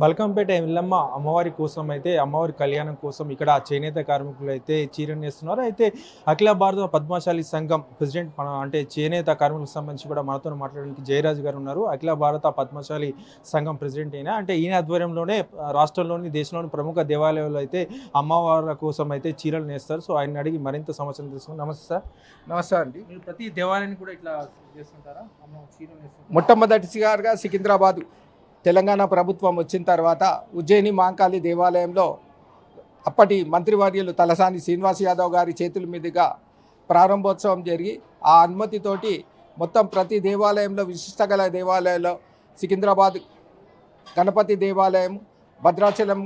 బల్కంపేట ఎల్లమ్మ అమ్మవారి కోసం అయితే అమ్మవారి కళ్యాణం కోసం ఇక్కడ చేనేత కార్మికులు అయితే చీరను వేస్తున్నారు. అయితే అఖిల భారత పద్మశాలి సంఘం ప్రెసిడెంట్ మన అంటే చేనేత కార్మికులకు సంబంధించి కూడా మనతో మాట్లాడడానికి జయరాజు గారు ఉన్నారు. అఖిల భారత పద్మశాలి సంఘం ప్రెసిడెంట్ అయినా అంటే ఈయన ఆధ్వర్యంలోనే రాష్ట్రంలోని దేశంలోని ప్రముఖ దేవాలయాల్లో అయితే అమ్మవారి కోసం అయితే చీరలు నేస్తారు. సో ఆయన అడిగి మరింత సమస్యలు తెలుసుకుని నమస్తే సార్. నమస్తే అండి. మీరు ప్రతి దేవాలయాన్ని కూడా ఇట్లా చేస్తుంటారా? మొట్టమొదటిసారిగా సికింద్రాబాద్ తెలంగాణ ప్రభుత్వం వచ్చిన తర్వాత ఉజ్జయిని మాంకాళి దేవాలయంలో అప్పటి మంత్రివర్యులు తలసాని శ్రీనివాస్ యాదవ్ గారి చేతుల మీదుగా ప్రారంభోత్సవం జరిగి ఆ అనుమతితోటి మొత్తం ప్రతి దేవాలయంలో విశిష్ట గల దేవాలయంలో సికింద్రాబాద్ గణపతి దేవాలయం భద్రాచలం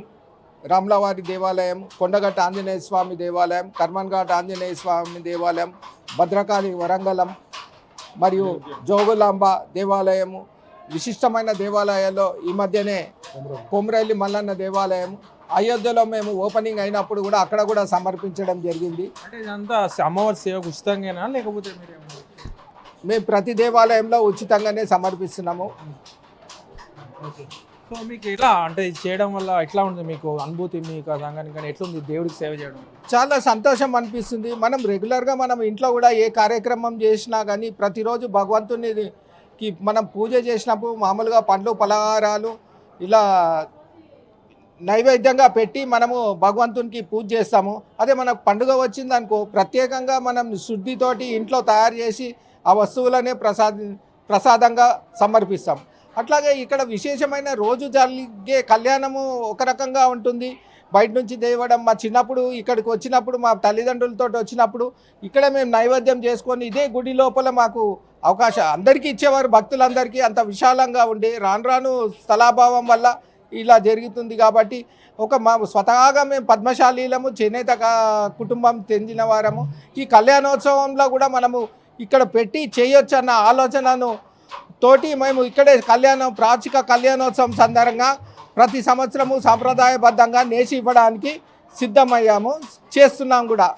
రామ్లవారి దేవాలయం కొండగట్ట ఆంజనేయ స్వామి దేవాలయం కర్మన్ఘాట్ ఆంజనేయ స్వామి దేవాలయం భద్రకాళి వరంగలం మరియు జోగులాంబ దేవాలయము విశిష్టమైన దేవాలయాల్లో ఈ మధ్యనే కొమరల్లి మల్లన్న దేవాలయం అయోధ్యలో మేము ఓపెనింగ్ అయినప్పుడు కూడా అక్కడ కూడా సమర్పించడం జరిగింది. అంటే ఇదంతా అమ్మవారి సేవకు ఉచితంగానా లేకపోతే మేము ప్రతి దేవాలయంలో ఉచితంగానే సమర్పిస్తున్నాము. సో మీకు ఎట్లా అంటే ఇది చేయడం వల్ల ఎట్లా ఉంటుంది మీకు అనుభూతి మీకు ఆ సంఘానికి కానీ ఎట్లుంది దేవుడికి సేవ చేయడం? చాలా సంతోషం అనిపిస్తుంది. మనం రెగ్యులర్గా మనం ఇంట్లో కూడా ఏ కార్యక్రమం చేసినా కానీ ప్రతిరోజు భగవంతునికి మనం పూజ చేసినప్పుడు మామూలుగా పండ్లు పలహారాలు ఇలా నైవేద్యంగా పెట్టి మనము భగవంతునికి పూజ చేస్తాము. అదే మనకు పండుగ వచ్చిందనుకో ప్రత్యేకంగా మనం శుద్ధితోటి ఇంట్లో తయారు చేసి ఆ వస్తువులనే ప్రసాద ప్రసాదంగా సమర్పిస్తాం. అట్లాగే ఇక్కడ విశేషమైన రోజు జరిగే కళ్యాణము ఒక రకంగా ఉంటుంది. బయట నుంచి తేవడం మా చిన్నప్పుడు ఇక్కడికి వచ్చినప్పుడు మా తల్లిదండ్రులతో వచ్చినప్పుడు ఇక్కడ మేము నైవేద్యం చేసుకొని ఇదే గుడి లోపల మాకు అవకాశం. అందరికీ ఇచ్చేవారు భక్తులందరికీ అంత విశాలంగా ఉండి రాను రాను స్థలాభావం వల్ల ఇలా జరుగుతుంది కాబట్టి ఒక మా స్వతహాగా మేము పద్మశాలీలము చేనేత కుటుంబం చెందిన వారము. ఈ కళ్యాణోత్సవంలో కూడా మనము ఇక్కడ పెట్టి చేయొచ్చు అన్న ఆలోచనను తోటి మేము ఇక్కడే కళ్యాణం ప్రాచిక కళ్యాణోత్సవం సందర్భంగా ప్రతి సంవత్సరము సాంప్రదాయబద్ధంగా నేసి ఇవ్వడానికి సిద్ధమయ్యాము. చేస్తున్నాం కూడా.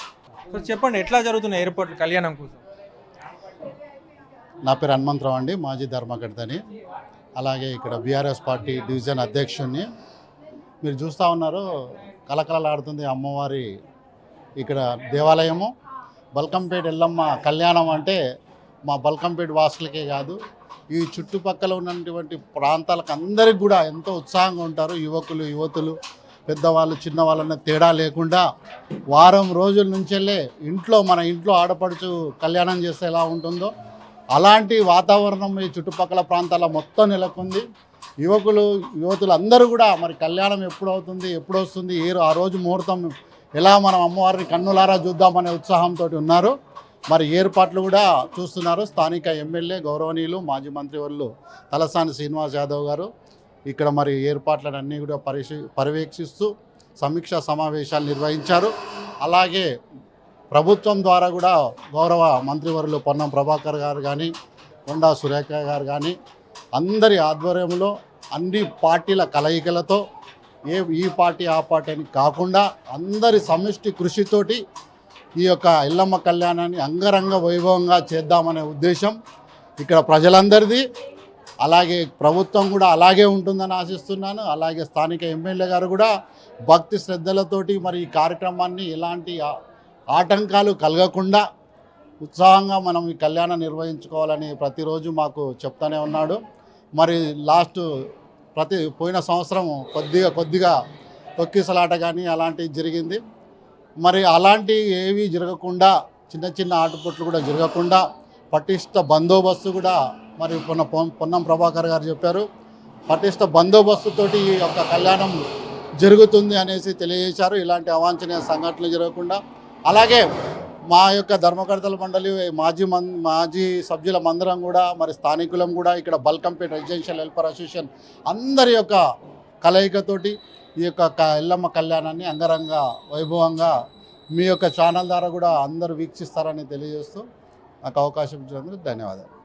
సో చెప్పండి ఎట్లా జరుగుతున్నాయి ఏర్పాట్లు కళ్యాణం కోసం? నా పేరు హనుమంతరావు అండి మాజీ ధర్మకర్తని. అలాగే ఇక్కడ బీఆర్ఎస్ పార్టీ డివిజన్ అధ్యక్షుడిని మీరు చూస్తూ ఉన్నారు కలకలలాడుతుంది అమ్మవారి ఇక్కడ దేవాలయము. బల్కంపేట ఎల్లమ్మ కళ్యాణం అంటే మా బల్కంపేట వాసులకే కాదు ఈ చుట్టుపక్కల ఉన్నటువంటి ప్రాంతాలకు అందరికి కూడా ఎంతో ఉత్సాహంగా ఉంటారు. యువకులు యువతులు పెద్దవాళ్ళు చిన్నవాళ్ళన్న తేడా లేకుండా వారం రోజుల నుంచెల్లే ఇంట్లో మన ఇంట్లో ఆడపడుచు కళ్యాణం చేస్తే ఎలా ఉంటుందో అలాంటి వాతావరణం ఈ చుట్టుపక్కల ప్రాంతాల మొత్తం నెలకొంది. యువకులు యువతులు అందరూ కూడా మరి కళ్యాణం ఎప్పుడు అవుతుంది ఎప్పుడు వస్తుంది ఏ ఆ రోజు ముహూర్తం ఎలా మనం అమ్మవారిని కన్నులారా చూద్దామనే ఉత్సాహంతో ఉన్నారు. మరి ఏర్పాట్లు కూడా చూస్తున్నారు. స్థానిక ఎమ్మెల్యే గౌరవనీయులు మాజీ మంత్రివర్లు తలసాని శ్రీనివాస్ యాదవ్ గారు. ఇక్కడ మరి ఏర్పాట్లన్నీ కూడా పరిశీ పర్యవేక్షిస్తూ సమీక్షా సమావేశాలు నిర్వహించారు. అలాగే ప్రభుత్వం ద్వారా కూడా గౌరవ మంత్రివర్యులు పొన్నం ప్రభాకర్ గారు కానీ కొండా సురేఖ గారు కానీ అందరి ఆధ్వర్యంలో అన్ని పార్టీల కలయికలతో ఏ ఈ పార్టీ ఆ పార్టీ అని కాకుండా అందరి సమిష్టి కృషితోటి ఈ యొక్క ఇల్లమ్మ కళ్యాణాన్ని అంగరంగ వైభవంగా చేద్దామనే ఉద్దేశం ఇక్కడ ప్రజలందరిది. అలాగే ప్రభుత్వం కూడా అలాగే ఉంటుందని ఆశిస్తున్నాను. అలాగే స్థానిక ఎమ్మెల్యే గారు కూడా భక్తి శ్రద్ధలతోటి మరి ఈ కార్యక్రమాన్ని ఎలాంటి ఆటంకాలు కలగకుండా ఉత్సాహంగా మనం ఈ కళ్యాణం నిర్వహించుకోవాలని ప్రతిరోజు మాకు చెప్తానే ఉన్నాడు. మరి లాస్ట్ ప్రతి పోయిన సంవత్సరం కొద్దిగా కొద్దిగా తొక్కిసలాట కానీ అలాంటివి జరిగింది. మరి అలాంటి ఏవి జరగకుండా చిన్న చిన్న ఆటుపట్లు కూడా జరగకుండా పటిష్ట బందోబస్తు కూడా మరి పొన్న పొన్నం ప్రభాకర్ గారు చెప్పారు. పటిష్ట బందోబస్తుతోటి ఈ యొక్క కళ్యాణం జరుగుతుంది అనేసి తెలియజేశారు. ఇలాంటి అవాంఛనీయ సంఘటనలు జరగకుండా. అలాగే మా యొక్క ధర్మకర్తల మండలి మాజీ మన్ మాజీ సభ్యుల మందరం కూడా మరి స్థానికులం కూడా ఇక్కడ బల్కంపేట రెసిడెన్షియల్ వెల్ఫేర్ అసోసియేషన్ అందరి యొక్క కలయికతోటి ఈ యొక్క ఎల్లమ్మ కళ్యాణాన్ని అంగరంగ వైభవంగా మీ యొక్క ఛానల్ ద్వారా కూడా అందరూ వీక్షిస్తారని తెలియజేస్తూ నాకు అవకాశం ఇచ్చినందుకు ధన్యవాదాలు.